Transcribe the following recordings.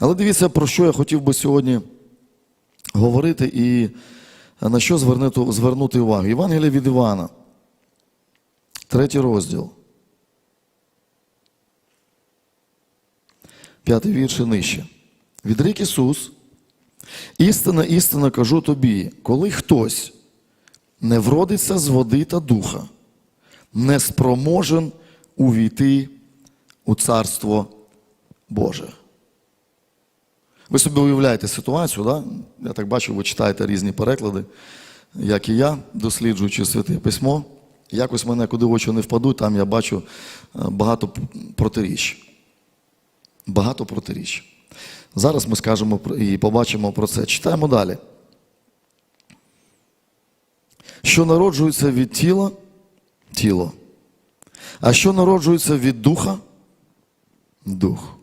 Але дивіться, про що я хотів би сьогодні говорити і на що звернути, звернути увагу. Євангелія від Івана, третій розділ. П'ятий вірш і нижче. Відрік Ісус, істина, істина кажу тобі, коли хтось не вродиться з води та духа, не спроможен увійти у Царство Боже. Ви собі уявляєте ситуацію, да? я так бачу, ви читаєте різні переклади, як і я, досліджуючи святе письмо. Якось мене куди очі не впадуть, там я бачу е, багато протиріч. Багато протиріч. Зараз ми скажемо і побачимо про це. Читаємо далі. Що народжується від тіла тіло. А що народжується від духа дух.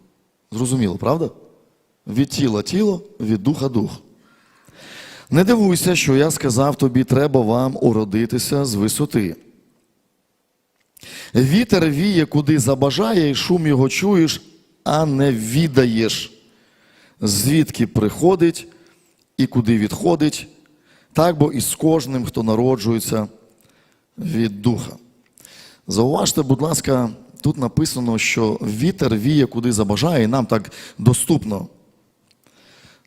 Зрозуміло, правда? Від тіла тіло, від духа дух. Не дивуйся, що я сказав тобі, треба вам уродитися з висоти. Вітер віє, куди забажає, і шум його чуєш, а не відаєш, звідки приходить і куди відходить, так бо і з кожним, хто народжується від духа. Зауважте, будь ласка, тут написано, що вітер віє, куди забажає, і нам так доступно.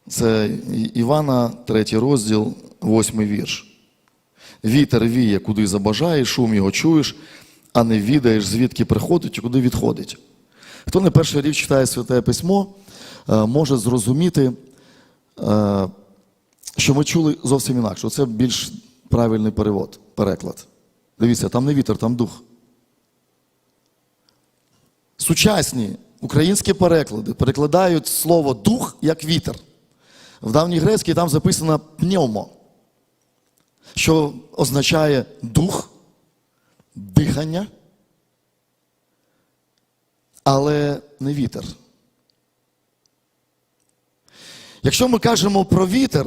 Це Івана, 3 розділ, 8 вірш. Вітер віє, куди забажає, шум його чуєш, а не відаєш, звідки приходить і куди відходить. Хто не перший рік читає Святе Письмо, е, може зрозуміти, е, що ми чули зовсім інакше. Це більш правильний перевод, переклад. Дивіться, там не вітер, там дух. Сучасні українські переклади перекладають слово дух як вітер. В давній грецькій там записано пневмо, що означає дух, дихання, але не вітер. Якщо ми кажемо про вітер,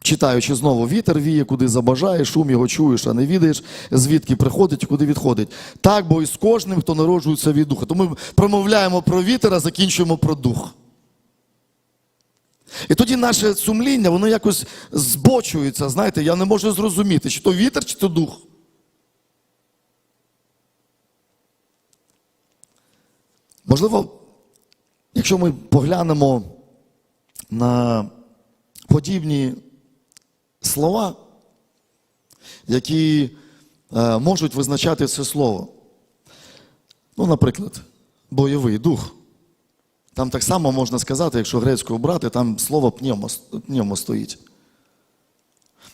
читаючи знову, вітер віє, куди забажає, шум його чуєш, а не відаєш, звідки приходить і куди відходить. Так, бо і з кожним, хто народжується від духа. То ми промовляємо про вітер, а закінчуємо про дух. І тоді наше сумління, воно якось збочується. Знаєте, я не можу зрозуміти, чи то вітер, чи то дух. Можливо, якщо ми поглянемо на подібні слова, які е, можуть визначати це слово. Ну, наприклад, бойовий дух. Там так само можна сказати, якщо грецькою брати, там слово пневмо, пневмо стоїть.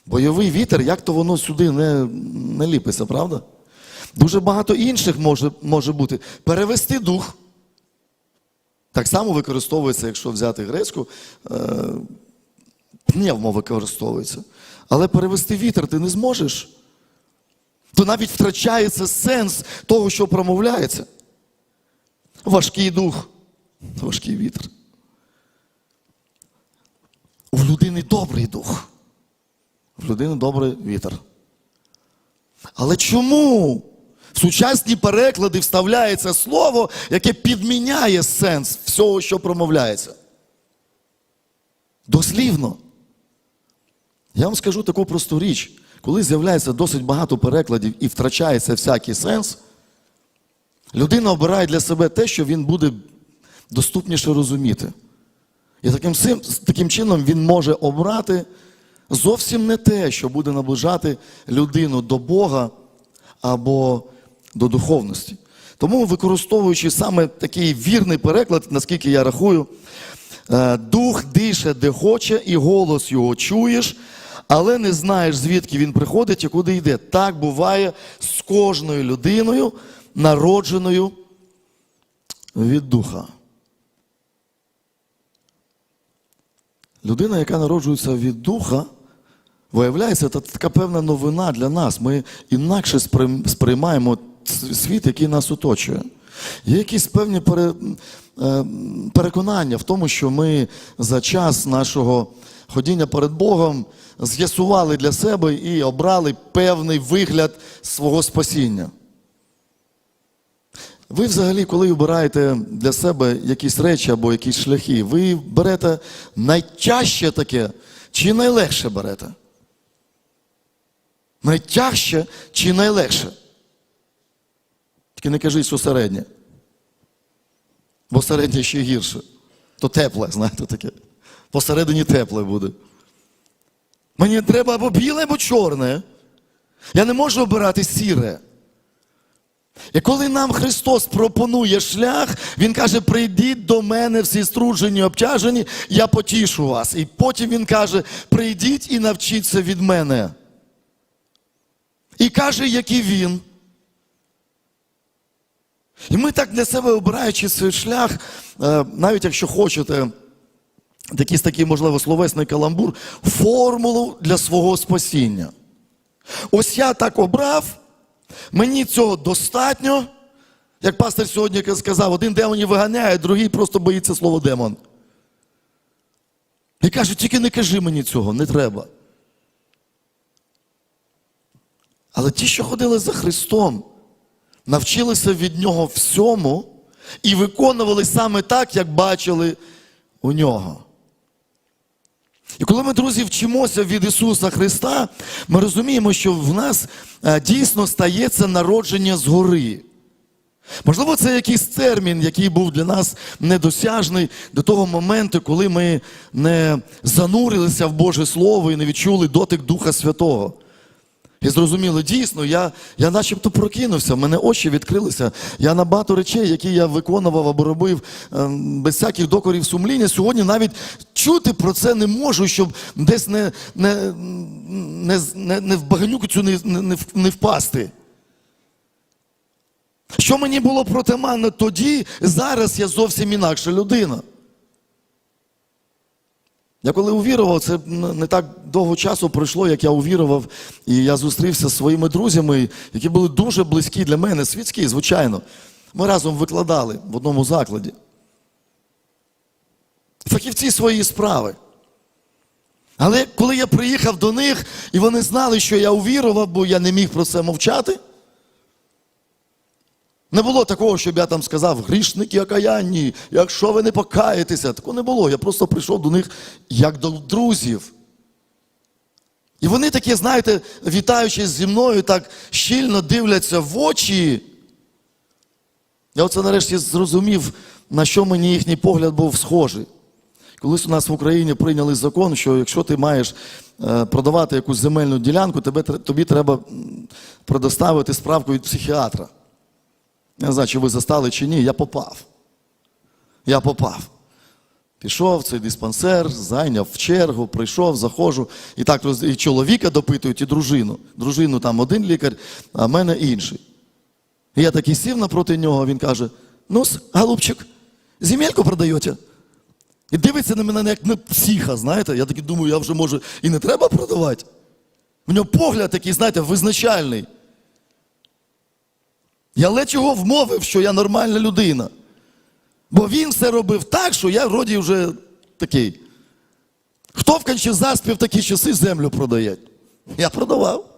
Бойовий вітер, як то воно сюди не, не ліпиться, правда? Дуже багато інших може, може бути. Перевести дух. Так само використовується, якщо взяти грецьку, е, пневмо використовується. Але перевести вітер ти не зможеш. То навіть втрачається сенс того, що промовляється. Важкий дух, важкий вітер. У людини добрий дух. В людини добрий вітер. Але чому в сучасні переклади вставляється слово, яке підміняє сенс всього, що промовляється? Дослівно. Я вам скажу таку просту річ. Коли з'являється досить багато перекладів і втрачається всякий сенс, людина обирає для себе те, що він буде доступніше розуміти. І таким, таким чином він може обрати зовсім не те, що буде наближати людину до Бога або до духовності. Тому, використовуючи саме такий вірний переклад, наскільки я рахую, е, дух дише, де хоче, і голос його чуєш, але не знаєш, звідки він приходить і куди йде. Так буває з кожною людиною, народженою від духа. Людина, яка народжується від духа, виявляється, це така певна новина для нас. Ми інакше сприймаємо світ, який нас оточує. Є якісь певні е, переконання в тому, що ми за час нашого ходіння перед Богом з'ясували для себе і обрали певний вигляд свого спасіння. Ви взагалі, коли обираєте для себе якісь речі або якісь шляхи, ви берете найтяжче таке чи найлегше берете? Найтяжче чи найлегше? Тільки не кажіть, що середнє. Бо середнє ще гірше. То тепле, знаєте таке. Посередині тепле буде. Мені треба або біле, або чорне. Я не можу обирати сіре. І коли нам Христос пропонує шлях, Він каже: прийдіть до мене всі струджені, обтяжені, я потішу вас. І потім Він каже: прийдіть і навчіться від мене. І каже, який він. І ми так для себе обираючи свій шлях, е, навіть якщо хочете, якийсь такий, можливо, словесний каламбур, формулу для свого спасіння. Ось я так обрав, мені цього достатньо. Як пастор сьогодні сказав, один демонів виганяє, другий просто боїться слова демон. І каже, тільки не кажи мені цього, не треба. Але ті, що ходили за Христом, навчилися від Нього всьому і виконували саме так, як бачили у нього. І коли ми, друзі, вчимося від Ісуса Христа, ми розуміємо, що в нас е, дійсно стається народження згори. Можливо, це якийсь термін, який був для нас недосяжний до того моменту, коли ми не занурилися в Боже Слово і не відчули дотик Духа Святого. І зрозуміло, дійсно, я, я начебто прокинувся, в мене очі відкрилися. Я на багато речей, які я виконував або робив ем, без всяких докорів сумління, сьогодні навіть чути про це не можу, щоб десь не, не, не, не, не в баганюку цю не, не, не впасти. Що мені було протиманно тоді, зараз я зовсім інакша людина. Я коли увірував, це не так довго часу пройшло, як я увірував, і я зустрівся зі своїми друзями, які були дуже близькі для мене, світські, звичайно. Ми разом викладали в одному закладі. Фахівці свої справи. Але коли я приїхав до них, і вони знали, що я увірував, бо я не міг про це мовчати. Не було такого, щоб я там сказав, грішники окаянні, якщо ви не покаєтеся. Такого не було. Я просто прийшов до них як до друзів. І вони такі, знаєте, вітаючись зі мною, так щільно дивляться в очі. Я оце нарешті зрозумів, на що мені їхній погляд був схожий. Колись у нас в Україні прийняли закон, що якщо ти маєш е, продавати якусь земельну ділянку, тобі треба предоставити справку від психіатра. Я не знаю, чи ви застали чи ні, я попав. Я попав. Пішов цей диспансер, зайняв в чергу, прийшов, заходжу. І так і чоловіка допитують, і дружину. Дружину там один лікар, а в мене інший. І я такий сів напроти нього, він каже: ну, голубчик, земельку продаєте? І дивиться на мене як на психа, знаєте. Я такий думаю, я вже може і не треба продавати. В нього погляд такий, знаєте, визначальний. Я ледь його вмовив, що я нормальна людина. Бо він все робив так, що я вроді вже такий. Хто в Кончезаспі в такі часи землю продає? Я продавав.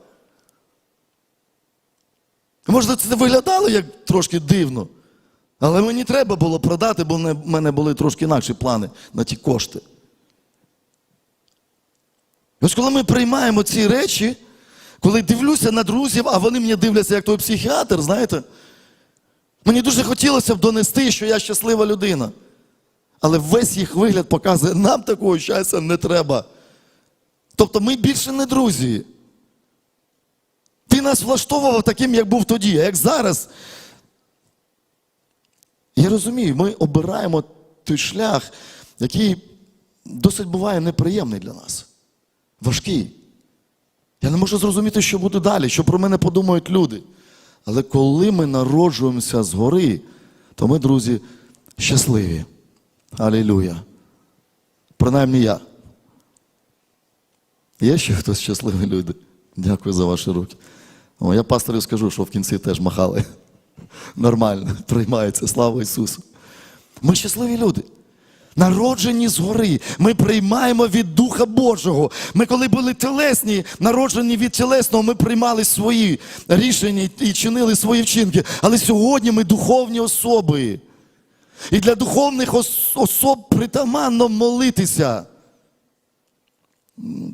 Може, це виглядало як трошки дивно. Але мені треба було продати, бо в мене були трошки інакші плани на ті кошти. Ось коли ми приймаємо ці речі, коли дивлюся на друзів, а вони мені дивляться як той психіатр, знаєте, мені дуже хотілося б донести, що я щаслива людина. Але весь їх вигляд показує, нам такого щастя не треба. Тобто ми більше не друзі. Ти нас влаштовував таким, як був тоді, а як зараз. Я розумію, ми обираємо той шлях, який досить буває неприємний для нас, важкий. Я не можу зрозуміти, що буде далі, що про мене подумають люди. Але коли ми народжуємося згори, то ми, друзі, щасливі. Алілюя. Принаймні я. Є ще хтось щасливі люди? Дякую за ваші руки. О, я пастору скажу, що в кінці теж махали. Нормально, приймається, слава Ісусу. Ми щасливі люди. Народжені згори. Ми приймаємо від Духа Божого. Ми, коли були телесні, народжені від тілесного, ми приймали свої рішення і чинили свої вчинки. Але сьогодні ми духовні особи. І для духовних ос- особ притаманно молитися.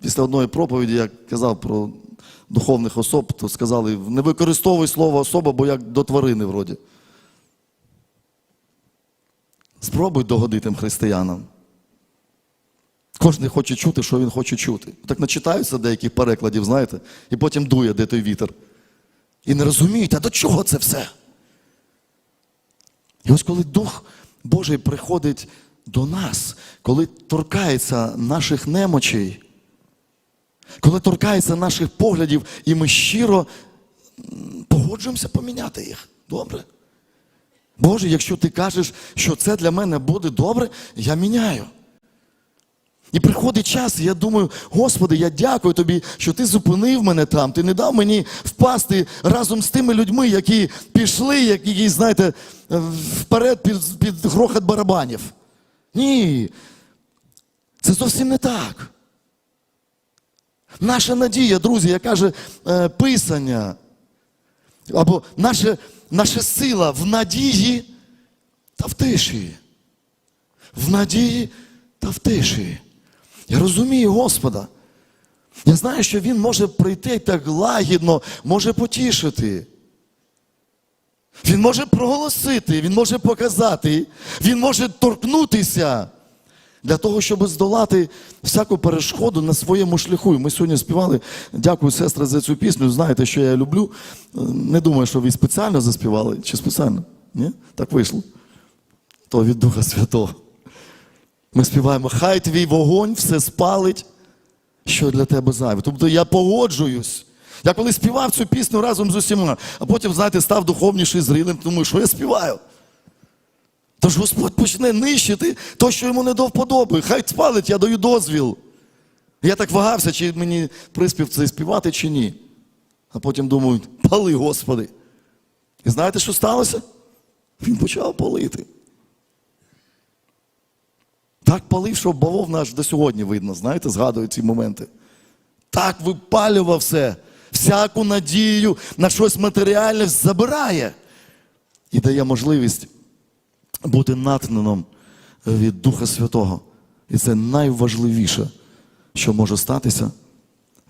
Після одної проповіді я казав про духовних особ, то сказали, не використовуй слово особа, бо як до тварини вроді. Спробуй догодити християнам. Кожен хоче чути, що він хоче чути. Так начитаються деяких перекладів, знаєте, і потім дує, де той вітер. І не розуміють, а до чого це все? І ось коли Дух Божий приходить до нас, коли торкається наших немочей, коли торкається наших поглядів, і ми щиро погоджуємося поміняти їх. Добре. Боже, якщо ти кажеш, що це для мене буде добре, я міняю. І приходить час, і я думаю, Господи, я дякую тобі, що ти зупинив мене там. Ти не дав мені впасти разом з тими людьми, які пішли, які, знаєте, вперед під, під грохот барабанів. Ні. Це зовсім не так. Наша надія, друзі, як каже е, Писання, або наша, наша сила в надії та в тиші. В надії та в тиші. Я розумію Господа. Я знаю, що Він може прийти так лагідно, може потішити. Він може проголосити, Він може показати, Він може торкнутися для того, щоб здолати всяку перешкоду на своєму шляху. І ми сьогодні співали. Дякую, сестри, за цю пісню. Знаєте, що я люблю. Не думаю, що ви спеціально заспівали чи спеціально. Ні? Так вийшло. То від Духа Святого. Ми співаємо, хай твій вогонь все спалить, що для тебе зайве. Тобто я погоджуюсь. Я коли співав цю пісню разом з усіма, а потім, знаєте, став духовніший зрілим, тому що я співаю. Тож Господь почне нищити то, що йому не до вподоби. Хай спалить, я даю дозвіл. Я так вагався, чи мені приспів цей співати, чи ні. А потім думаю, пали, Господи. І знаєте, що сталося? Він почав палити. Так палив, що бавов наш до сьогодні видно, знаєте, згадую ці моменти. Так випалював все, всяку надію на щось матеріальне забирає і дає можливість бути натхненим від Духа Святого. І це найважливіше, що може статися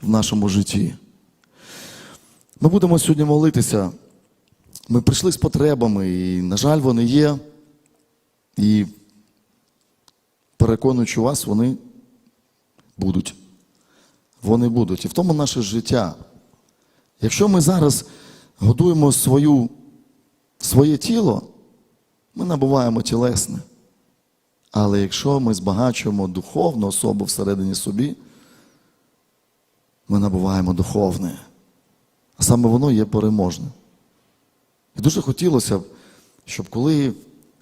в нашому житті. Ми будемо сьогодні молитися. Ми прийшли з потребами, і, на жаль, вони є. І переконуючи вас, вони будуть. Вони будуть. І в тому наше життя. Якщо ми зараз годуємо свою, своє тіло, ми набуваємо тілесне. Але якщо ми збагачуємо духовну особу всередині собі, ми набуваємо духовне. А саме воно є переможне. І дуже хотілося б, щоб коли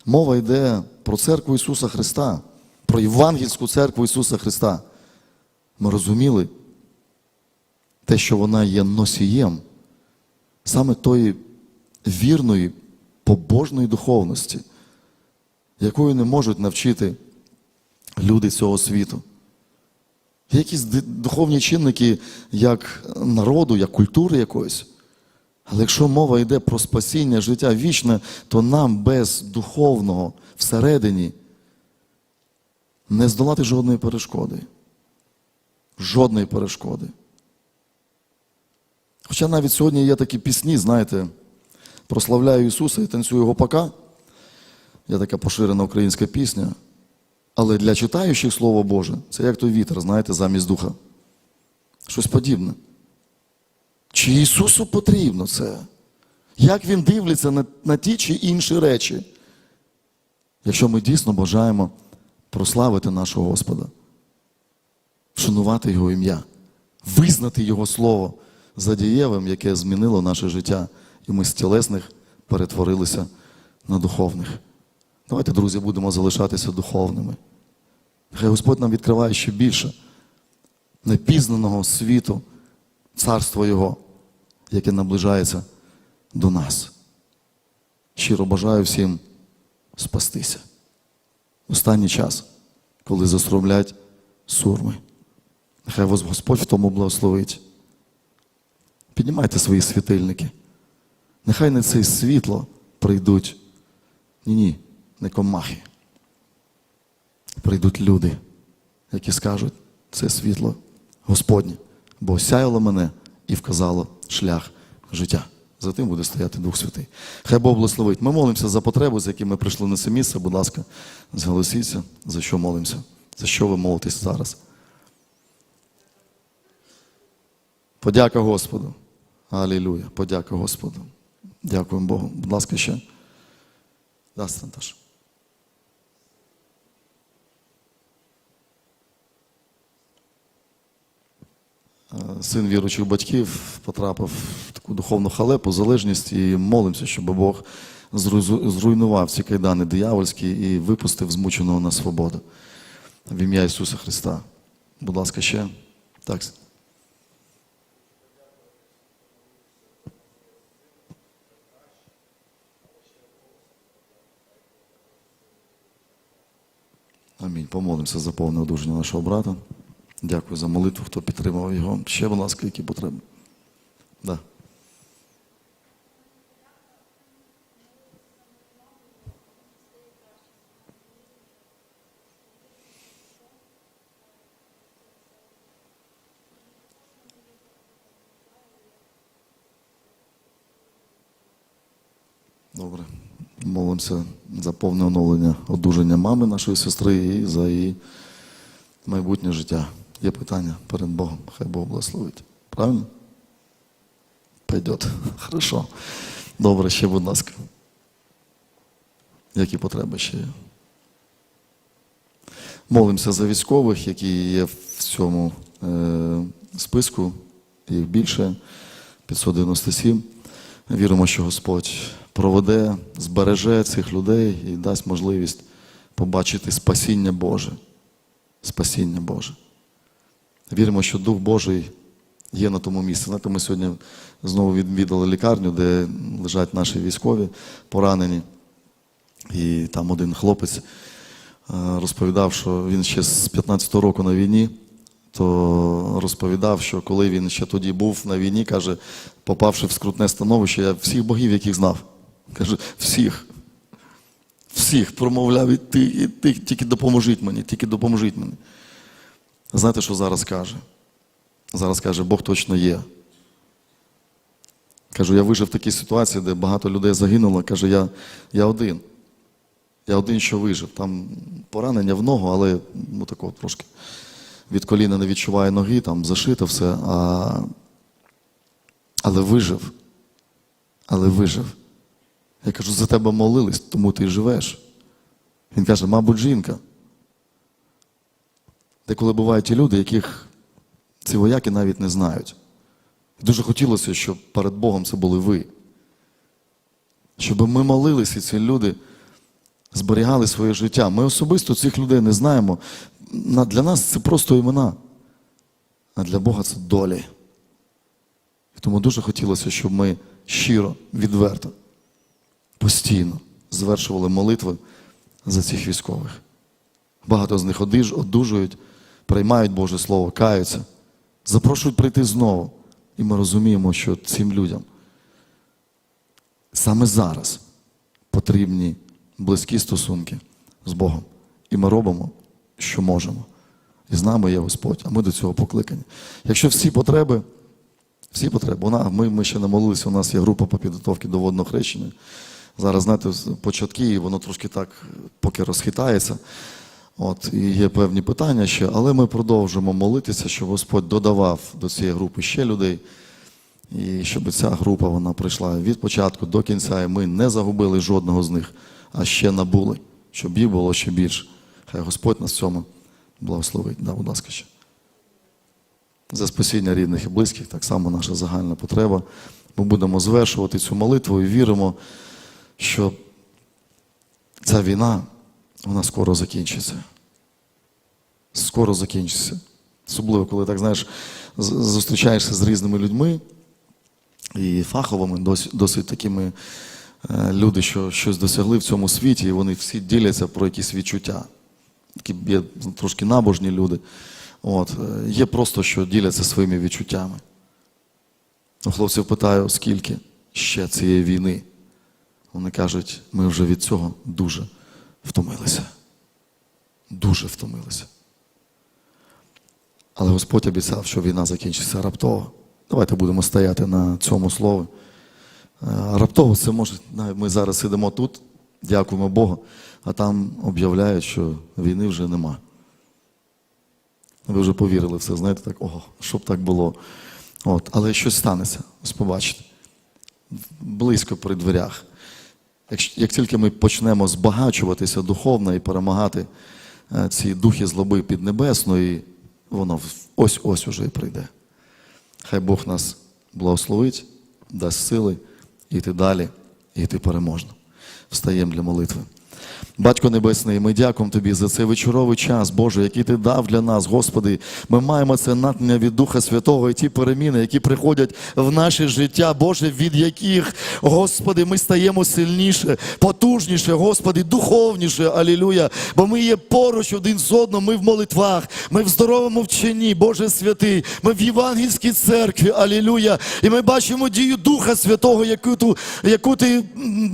мова йде про церкву Ісуса Христа, про Євангельську церкву Ісуса Христа, ми розуміли те, що вона є носієм саме тої вірної, побожної духовності, якою не можуть навчити люди цього світу. Є якісь духовні чинники як народу, як культури якоїсь. Але якщо мова йде про спасіння, життя вічне, то нам без духовного всередині не здолати жодної перешкоди. Жодної перешкоди. Хоча навіть сьогодні є такі пісні, знаєте, прославляю Ісуса і танцюю гопака. Є така поширена українська пісня. Але для читаючих Слово Боже, це як той вітер, знаєте, замість духа. Щось подібне. Чи Ісусу потрібно це? Як Він дивиться на, на ті чи інші речі? Якщо ми дійсно бажаємо прославити нашого Господа, вшанувати Його ім'я, визнати Його Слово за дієвим, яке змінило наше життя, і ми з тілесних перетворилися на духовних. Давайте, друзі, будемо залишатися духовними. Хай Господь нам відкриває ще більше непізнаного світу, царства Його, яке наближається до нас. Щиро бажаю всім спастися. Останній час коли засромлять сурми. Нехай вас Господь в тому благословить. Піднімайте свої світильники. Нехай на це світло прийдуть. Ні, ні, не комахи. Прийдуть люди, які скажуть, це світло Господнє, бо сяяло мене і вказало шлях життя. За тим буде стояти Дух Святий. Хай Бог благословить. Ми молимося за потребу, з якими ми прийшли на це місце. Будь ласка, зголосіться, за що молимося, за що ви молитесь зараз. Подяка Господу. Алілуя. Подяка Господу. Дякуємо Богу. Будь ласка, ще. Да, Санташ. Е, Син віруючих батьків потрапив в таку духовну халепу, залежність і молимося, щоб Бог зруйнував ці кайдани диявольські і випустив змученого на свободу. В ім'я Ісуса Христа. Будь ласка, ще. Так. Амінь. Помолимося за повне одужання нашого брата. Дякую за молитву, хто підтримав його. Ще, будь ласка, які потреби. Да. Добре. Молимося за повне оновлення одужання мами нашої сестри і за її майбутнє життя. Є питання перед Богом. Хай Бог благословить. Правильно? Пойдет. Хорошо. Добре, ще, будь ласка. Які потреби ще є? Молимося за військових, які є в цьому е, списку, їх більше 597. Віримо, що Господь проведе, збереже цих людей і дасть можливість побачити спасіння Боже. Спасіння Боже. Віримо, що Дух Божий є на тому місці. Знаєте, ми сьогодні знову відвідали лікарню, де лежать наші військові поранені. І там один хлопець е, розповідав, що він ще з 15-го року на війні, то розповідав, що коли він ще тоді був на війні, каже, попавши в скрутне становище, я всіх богів, яких знав. Каже, всіх. Всіх промовляв і ти, і ти, тільки допоможіть мені, тільки допоможіть мені. Знаєте, що зараз каже? Зараз каже, Бог точно є. Кажу, я вижив в такій ситуації, де багато людей загинуло. Каже, я, я один. Я один, що вижив. Там поранення в ногу, але ну, такого трошки від коліна не відчуває ноги, там зашито все. А... Але вижив. Але вижив. Я кажу, за тебе молились, тому ти живеш. Він каже, мабуть, жінка. Деколи бувають ті люди, яких ці вояки навіть не знають. Дуже хотілося, щоб перед Богом це були ви. Щоб ми молилися, і ці люди зберігали своє життя. Ми особисто цих людей не знаємо. Для нас це просто імена. А для Бога це долі. Тому дуже хотілося, щоб ми щиро, відверто, постійно звершували молитви за цих військових. Багато з них одужують, приймають Боже Слово, каються, запрошують прийти знову. І ми розуміємо, що цим людям саме зараз потрібні близькі стосунки з Богом. І ми робимо, що можемо. І з нами є Господь, а ми до цього покликані. Якщо всі потреби, всі потреби, вона, ми, ми ще не молилися, у нас є група по підготовці до водного хрещення. Зараз, знаєте, початки, і воно трошки так поки розхитається. От, і є певні питання ще, але ми продовжуємо молитися, щоб Господь додавав до цієї групи ще людей. І щоб ця група вона прийшла від початку до кінця, і ми не загубили жодного з них, а ще набули, щоб їх було ще більше. Хай Господь нас в цьому благословить. Да, будь ласка, ще. За спасіння рідних і близьких, так само наша загальна потреба. Ми будемо звершувати цю молитву і віримо, що ця війна, вона скоро закінчиться. Скоро закінчиться. Особливо, коли так знаєш, зустрічаєшся з різними людьми і фаховими, досить, досить такими е, люди, що щось досягли в цьому світі, і вони всі діляться про якісь відчуття. такі є трошки набожні люди. От, е, є просто, що діляться своїми відчуттями. У хлопців питаю, скільки ще цієї війни. Вони кажуть, ми вже від цього дуже втомилися. Дуже втомилися. Але Господь обіцяв, що війна закінчиться раптово. Давайте будемо стояти на цьому слові. Е, Раптово це може, ми зараз сидимо тут, дякуємо Богу, а там об'являють, що війни вже нема. Ви вже повірили в це, знаєте, так, ого, щоб так було. От, але щось станеться, ось побачите. Близько при дверях. Як, тільки ми почнемо збагачуватися духовно і перемагати е, ці духи злоби піднебесної, воно ось-ось уже і прийде. Хай Бог нас благословить, дасть сили йти далі йти переможно. Встаємо для молитви. Батько Небесний, ми дякуємо Тобі за цей вечоровий час, Боже, який Ти дав для нас, Господи. Ми маємо це натхнення від Духа Святого і ті переміни, які приходять в наше життя, Боже, від яких, Господи, ми стаємо сильніше, потужніше, Господи, духовніше, Алілуя. Бо ми є поруч один з одним, ми в молитвах, ми в здоровому вченні, Боже святий, ми в євангельській церкві, Алілуя. І ми бачимо дію Духа Святого, яку, ту, яку ти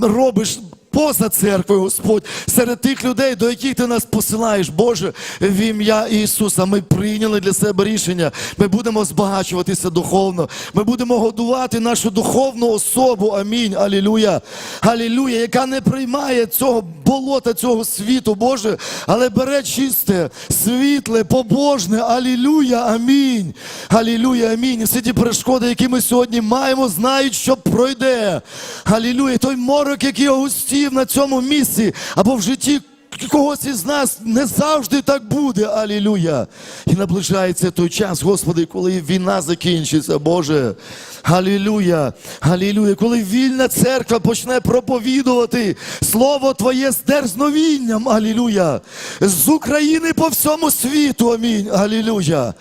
робиш поза церквою, Господь, серед тих людей, до яких ти нас посилаєш, Боже, в ім'я Ісуса. Ми прийняли для себе рішення. Ми будемо збагачуватися духовно. Ми будемо годувати нашу духовну особу. Амінь. Алілуя. Алілуя, яка не приймає цього болота, цього світу, Боже, але бере чисте, світле, побожне. Алілуя. Амінь. Алілуя, амінь. Всі ті перешкоди, які ми сьогодні маємо, знають, що пройде. Алілуя. Той морок, який огустів на цьому місці, або в житті когось із нас не завжди так буде. Алілуя. І наближається той час, Господи, коли війна закінчиться, Боже. Алілуя. Алілуя. Коли вільна церква почне проповідувати Слово Твоє з дерзновінням. Алілуя. З України по всьому світу. Амінь. Алілуя.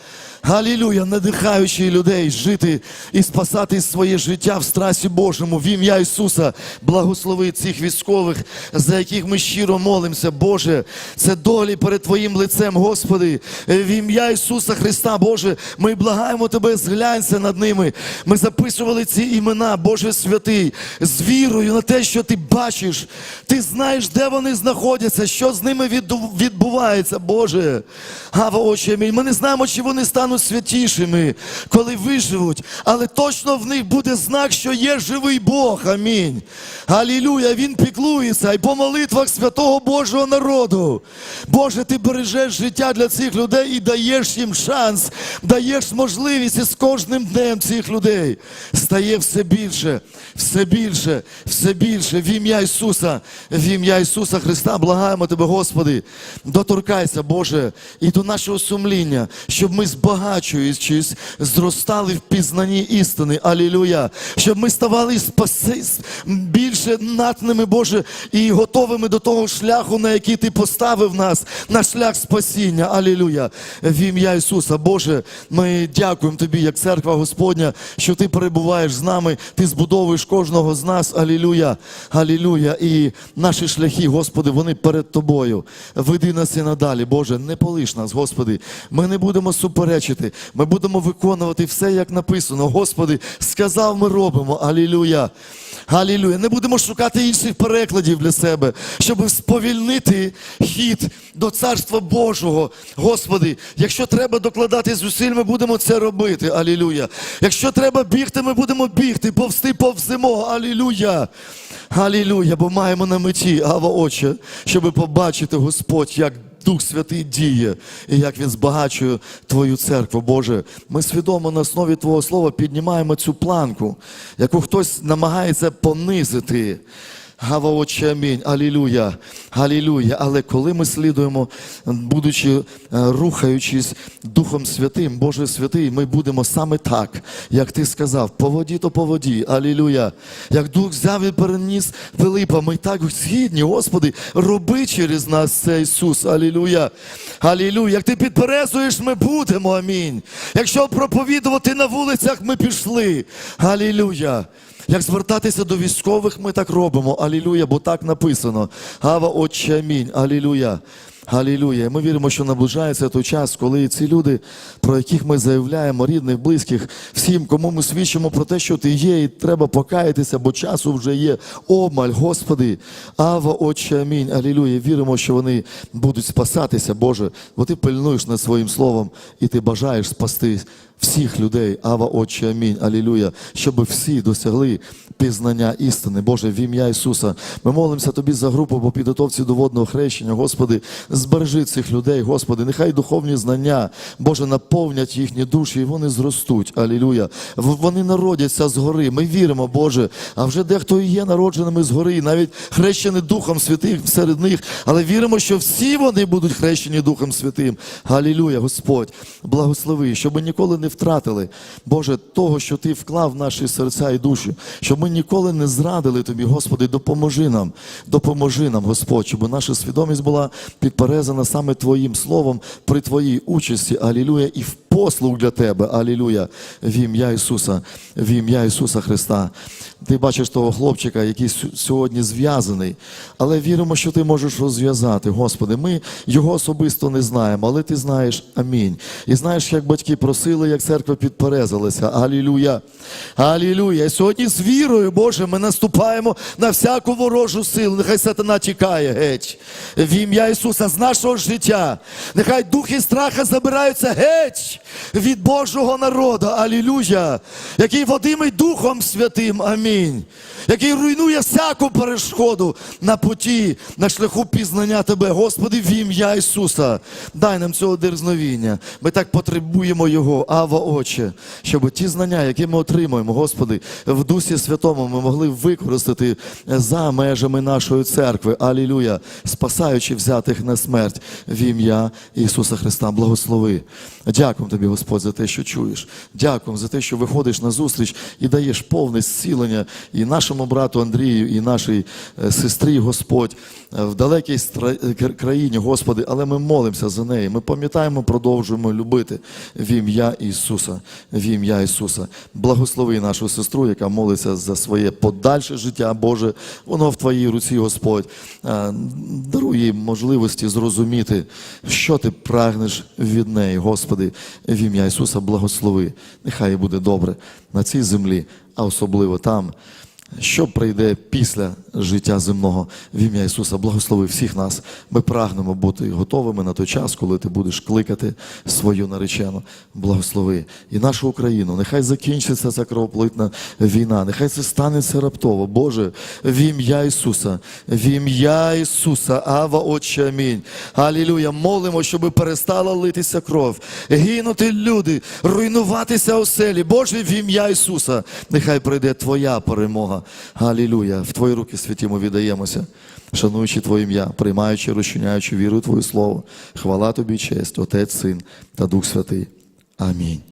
Галілюя, надихаючи людей жити і спасати своє життя в страсі Божому. В ім'я Ісуса благослови цих військових, за яких ми щиро молимося, Боже. Це долі перед Твоїм лицем, Господи. В ім'я Ісуса Христа, Боже, ми благаємо Тебе, зглянься над ними. Ми записували ці імена, Боже святий, з вірою на те, що Ти бачиш. Ти знаєш, де вони знаходяться, що з ними відбувається, Боже. Гава, Отче, амінь. Ми не знаємо, чи вони стануть святішими, коли виживуть, але точно в них буде знак, що є живий Бог. Амінь. Алілюя, Він піклується і по молитвах святого Божого народу. Боже, ти бережеш життя для цих людей і даєш їм шанс, даєш можливість і з кожним днем цих людей стає все більше, все більше, все більше. В ім'я Ісуса, в ім'я Ісуса Христа, благаємо Тебе, Господи, доторкайся, Боже, і до нашого сумління, щоб ми збагачуючись, зростали в пізнанні істини. Алілуя. Щоб ми ставали спаси, більше натними, Боже, і готовими до того шляху, на який Ти поставив нас, на шлях спасіння. Алілуя. В ім'я Ісуса, Боже, ми дякуємо Тобі, як церква Господня, що Ти перебуваєш з нами, Ти збудовуєш кожного з нас. Алілуя. Алілуя. І наші шляхи, Господи, вони перед Тобою. Веди нас і надалі, Боже, не полиш нас, Господи. Ми не будемо суперечити, ми будемо виконувати все, як написано. Господи, сказав, ми робимо. Алілуя. Алілуя. Не будемо шукати інших перекладів для себе, щоб сповільнити хід до Царства Божого. Господи, якщо треба докладати зусиль, ми будемо це робити. Алілуя. Якщо треба бігти, ми будемо бігти, повсти повземо. Алілуя. Алілуя. Бо маємо на меті, Ава Отче, щоб побачити, Господь, як Дух Святий діє, і як він збагачує Твою церкву, Боже. Ми свідомо на основі Твого Слова піднімаємо цю планку, яку хтось намагається понизити. Гава Отче, амінь. Алілуя. Алілуя. Але коли ми слідуємо, будучи е, рухаючись Духом Святим, Боже Святий, ми будемо саме так, як ти сказав, по воді, то по воді. Алілуя. Як Дух взяв і переніс Филипа, ми так згідні, Господи, роби через нас це Ісус. Алілуя. Алілуя. Як ти підперезуєш, ми будемо. Амінь. Якщо проповідувати на вулицях, ми пішли. Алілуя. Як звертатися до військових, ми так робимо. Алілуя, бо так написано. Гава Отче, амінь. Алілуя. Галілюя. Ми віримо, що наближається той час, коли ці люди, про яких ми заявляємо, рідних, близьких, всім, кому ми свідчимо про те, що ти є, і треба покаятися, бо часу вже є обмаль, Господи. Ава, Отче, амінь. Алілюя. Віримо, що вони будуть спасатися, Боже, бо ти пильнуєш над своїм словом і ти бажаєш спасти всіх людей. Ава, Отче, амінь. Алілюя. Щоб всі досягли пізнання істини. Боже, в ім'я Ісуса. Ми молимося Тобі за групу по підготовці до водного хрещення. Господи, збережи цих людей, Господи, нехай духовні знання, Боже, наповнять їхні душі, і вони зростуть. Алілюя. Вони народяться згори. Ми віримо, Боже. А вже дехто і є народженими згори, і навіть хрещені Духом Святим серед них. Але віримо, що всі вони будуть хрещені Духом Святим. Галілюя, Господь, благослови, щоб ніколи не втратили, Боже, того, що Ти вклав в наші серця і душі, щоб ми ніколи не зрадили Тобі, Господи, допоможи нам, допоможи нам, Господь, щоб наша свідомість була підперезана саме Твоїм словом при Твоїй участі. Алілюя, і в послуг для Тебе. Алілюя. В ім'я Ісуса, в ім'я Ісуса Христа. Ти бачиш того хлопчика, який сьогодні зв'язаний, але віримо, що ти можеш розв'язати. Господи, ми його особисто не знаємо, але ти знаєш. Амінь. І знаєш, як батьки просили, як церква підперезалася. Алілюя. Алілюя. І сьогодні з вірою, Боже, ми наступаємо на всяку ворожу силу. Нехай сатана тікає геть. В ім'я Ісуса з нашого життя. Нехай духи страха забираються геть від Божого народу. Алілюя. Який водимий Духом Святим. Амінь. Який руйнує всяку перешкоду на путі, на шляху пізнання Тебе. Господи, в ім'я Ісуса. Дай нам цього дерзновіння. Ми так потребуємо Його, Ава Отче, щоб ті знання, які ми отримуємо, Господи, в Дусі Святому ми могли використати за межами нашої церкви. Алілюя, спасаючи взятих на смерть в ім'я Ісуса Христа. Благослови. Дякуємо тобі, Господь, за те, що чуєш. Дякуємо за те, що виходиш на зустріч і даєш повне зцілення і нашому брату Андрію, і нашій е, сестрі, Господь, е, в далекій е, країні, Господи, але ми молимося за неї. Ми пам'ятаємо, продовжуємо любити в ім'я Ісуса. В ім'я Ісуса. Благослови нашу сестру, яка молиться за своє подальше життя, Боже, воно в Твоїй руці, Господь. Даруй їй можливості зрозуміти, що ти прагнеш від неї, Господи, в ім'я Ісуса, благослови. Нехай буде добре на цій землі, а особливо там. Що прийде після життя земного в ім'я Ісуса, благослови всіх нас. Ми прагнемо бути готовими на той час, коли ти будеш кликати свою наречену. Благослови і нашу Україну. Нехай закінчиться ця кровоплитна війна. Нехай це станеться раптово. Боже, в ім'я Ісуса, в ім'я Ісуса, Ава, Отче, амінь. Алілюя. Молимо, щоб перестала литися кров, гинути люди, руйнуватися оселі. Боже, в ім'я Ісуса. Нехай прийде Твоя перемога. Алілюя. В Твої руки святі ми віддаємося, шануючи Твоє ім'я, приймаючи, розчиняючи віру в Твоє Слово. Хвала Тобі, честь, Отець, Син та Дух Святий. Амінь.